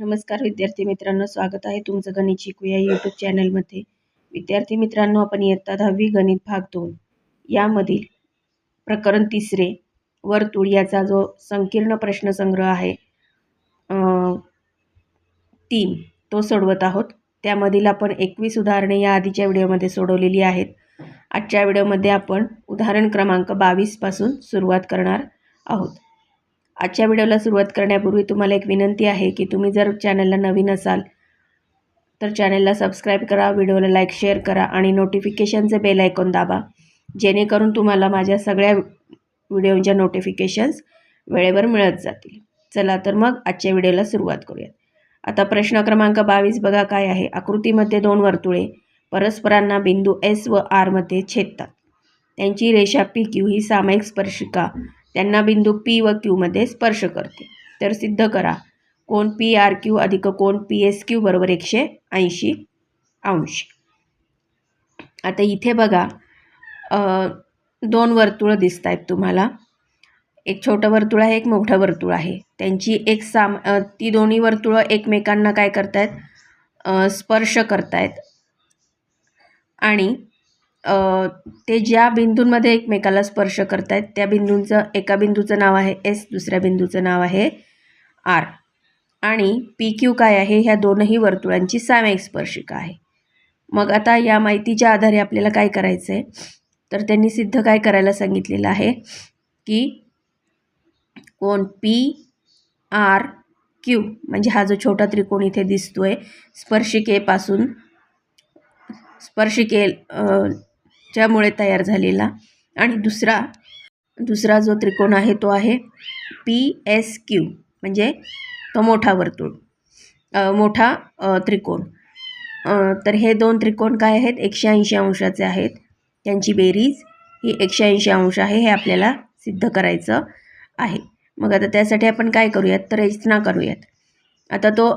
नमस्कार विद्यार्थी मित्रांनो स्वागत आहे तुमचं गणित शिकू या यूट्यूब चॅनलमध्ये विद्यार्थी मित्रांनो आपण इयत्ता दहावी गणित भाग दोन. यामधील प्रकरण तिसरे वर्तुळ याचा जो संकीर्ण प्रश्नसंग्रह आहे तीन तो सोडवत आहोत. त्यामधील आपण एकवीस उदाहरणे या आधीच्या व्हिडिओमध्ये सोडवलेली आहेत. आजच्या व्हिडिओमध्ये आपण उदाहरण क्रमांक बावीसपासून सुरुवात करणार आहोत. आजच्या व्हिडिओला सुरुवात करण्यापूर्वी तुम्हाला एक विनंती आहे की तुम्ही जर चॅनलला नवीन असाल तर चॅनलला सबस्क्राईब करा व्हिडिओला लाईक शेअर करा आणि नोटिफिकेशनचं बेल ऐकून दाबा. जेणेकरून तुम्हाला माझ्या सगळ्या व्हिडिओच्या नोटिफिकेशन्स वेळेवर मिळत जातील. चला तर मग आजच्या व्हिडिओला सुरुवात करूयात. आता प्रश्न क्रमांक बावीस बघा काय आहे. आकृतीमध्ये दोन वर्तुळे परस्परांना बिंदू एस व आरमध्ये छेदतात. त्यांची रेषा पी क्यू ही सामायिक स्पर्शिका त्यांना बिंदू पी व क्यूमध्ये स्पर्श करते. तर सिद्ध करा. कोण पी आर क्यू अधिक कोण पी एस क्यू बरोबर एकशे ऐंशी अंश. आता इथे बघा दोन वर्तुळं दिसत आहेत तुम्हाला. एक छोटं वर्तुळ आहे एक मोठं वर्तुळ आहे. त्यांची एक साम ती दोन्ही वर्तुळं एकमेकांना काय करतायत? स्पर्श करतायत. आणि ते ज्या बिंदूंमध्ये एकमेकाला स्पर्श करतायत त्या बिंदूंचं एका बिंदूचं नाव आहे एस दुसऱ्या बिंदूचं नाव आहे आर आणि पी क्यू काय आहे? ह्या दोनही वर्तुळांची सामायिक स्पर्शिका आहे. मग आता या माहितीच्या आधारे आपल्याला काय करायचं आहे तर त्यांनी सिद्ध काय करायला सांगितलेलं आहे की कोण पी आर क्यू म्हणजे हा जो छोटा त्रिकोण इथे दिसतोय स्पर्शिकेपासून स्पर्शिके ज्यामुळे तयार झालेला. आणि दुसरा दुसरा जो त्रिकोण आहे तो आहे पी एस क्यू म्हणजे तो मोठा वर्तुळ. मोठा त्रिकोण. तर हे दोन त्रिकोण काय आहेत? एकशे ऐंशी अंशाचे आहेत. त्यांची बेरीज ही एकशे ऐंशी अंश आहे हे आपल्याला सिद्ध करायचं आहे. मग आता त्यासाठी आपण काय करूयात? तर रचना करूयात. आता तो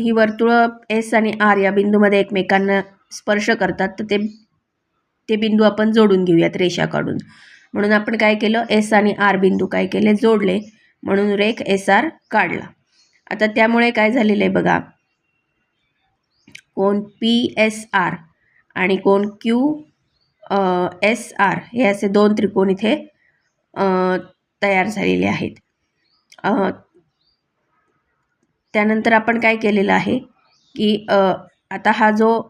ही वर्तुळं एस आणि आर या बिंदूमध्ये एकमेकांना स्पर्श करतात तर ते ते बिंदू आपण जोडून घेऊयात रेषा काढून. म्हणून आपण काय केलं? एस आणि आर बिंदू काय केले? जोडले. म्हणून रेख एस आर काढला. आता त्यामुळे काय झालेलं आहे बघा? कोण पी एस आर आणि कोण क्यू एस आर हे असे दोन त्रिकोण इथे तयार झालेले आहेत. त्यानंतर आपण काय केलेलं आहे की आता हा जो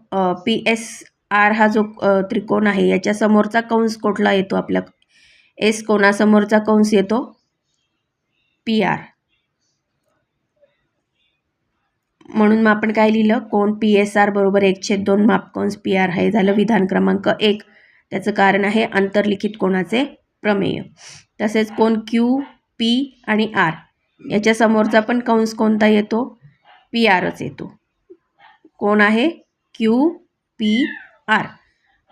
पी एस आर हा जो त्रिकोण आहे याच्या समोरचा कंस कुठला येतो आपल्या एस कोणासमोरचा कंस येतो? P R. म्हणून मग आपण काय लिहिलं? कोण? पी एस आर बरोबर एकशे दोन मापकंस पी आर हे झालं विधान क्रमांक एक. त्याचं कारण आहे आंतरलिखित कोणाचे? प्रमेय. तसेच कोण? क्यू पी आणि आर याच्या समोरचा पण कंस कोणता येतो? पी आरच येतो. कोण आहे? Q P R.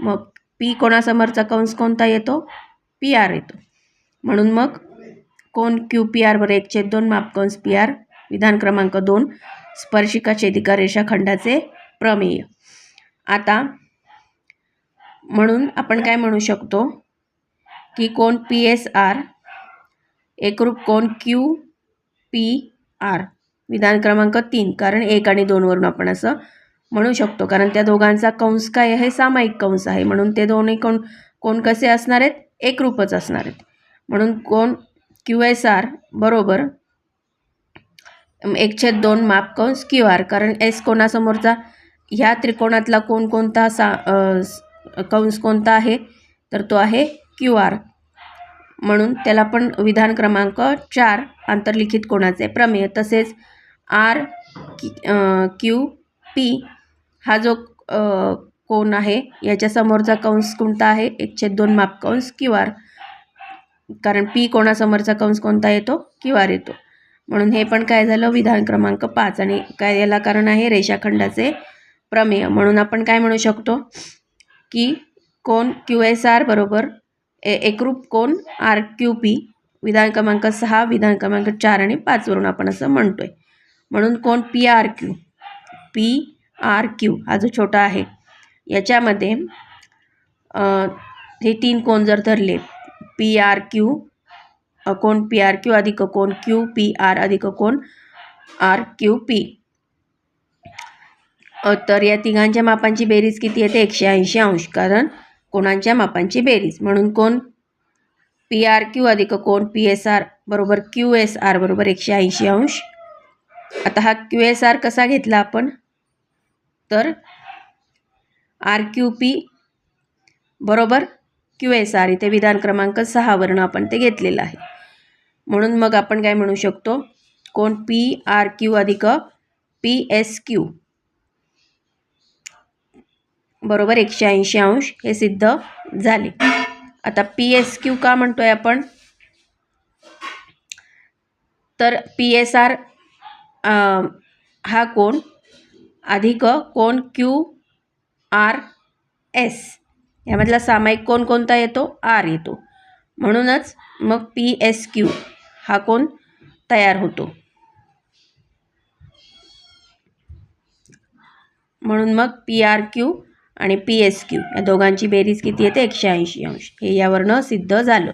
मग पी कोणासमोरचा कंस कोणता येतो? पी आर येतो. म्हणून मग कोण क्यू पी आर एक छेद दोन मापकंस पी आर विधान क्रमांक दोन स्पर्शिका छेदिका रेषाखंडाचे प्रमेय. आता म्हणून आपण काय म्हणू शकतो? की कोण पी एस आर एकरूप कोण क्यू पी आर विधान क्रमांक तीन कारण एक आणि दोनवरून आपण असं म्हणू शकतो. कारण त्या दोघांचा कंस काय आहे? सामायिक कंस आहे. म्हणून ते दोन्ही कोण कोण कसे असणार आहेत? एकरूपच असणार आहेत. म्हणून कोण? क्यू एस आर बरोबर एकशे दोन माप कंस क्यू आर. कारण एस कोणासमोरचा? ह्या त्रिकोणातला कोण कोणता सा कंस कोणता आहे? तर तो आहे क्यू आर. म्हणून त्याला पण विधान क्रमांक चार आंतरलिखित कोणाचे? प्रमेय. तसेच आर क्यू पी हा जो कोण आहे याच्या समोरचा कंस कोणता आहे? एकशे दोन माप कंस क्यू आर कारण पी कोणासमोरचा कंस कोणता येतो? क्यू आर येतो. म्हणून हे पण काय झालं? विधान क्रमांक पाच. आणि काय याला कारण आहे? रेषाखंडाचे प्रमेय. म्हणून आपण काय म्हणू शकतो? की कोण क्यू एस आर बरोबर ए एकरूप कोण आर क्यू पी. विधान क्रमांक सहा विधान क्रमांक चार आणि पाचवरून आपण असं म्हणतोय. म्हणून कोण P R Q. P R Q हा जो छोटा आहे याच्यामध्ये हे तीन कोण जर धरले पी आर क्यू कोण पी आर क्यू अधिक कोण क्यू पी आर अधिक कोण आर क्यू पी. तर या तिघांच्या मापांची बेरीज किती येते एकशे ऐंशी अंश कारण कोणांच्या मापांची बेरीज? म्हणून कोण? पी आर क्यू अधिक कोण? पी एस आर बरोबर क्यू एस आर बरोबर एकशे ऐंशी अंश. आता हा क्यू एस आर कसा घेतला आपण? तर आर क्यू पी बरोबर क्यू एस आर इथे विधान क्रमांक सहावरनं आपण ते घेतलेलं आहे. म्हणून मग आपण काय म्हणू शकतो? कोण? पी आर क्यू अधिक पी एस क्यू. बरोबर एकशे ऐंशी अंश हे सिद्ध झाले. आता पी एस क्यू का म्हणतोय आपण? तर पी एस आर हा कोण? अधिक कोण क्यू आर एस? यामधला सामायिक कोण कोणता येतो? आर येतो. म्हणूनच मग पी एस क्यू हा कोण तयार होतो? म्हणून मग पी आर क्यू आणि पी एस क्यू या दोघांची बेरीज किती येते? एकशे ऐंशी अंश. हे यावरनं सिद्ध झालं.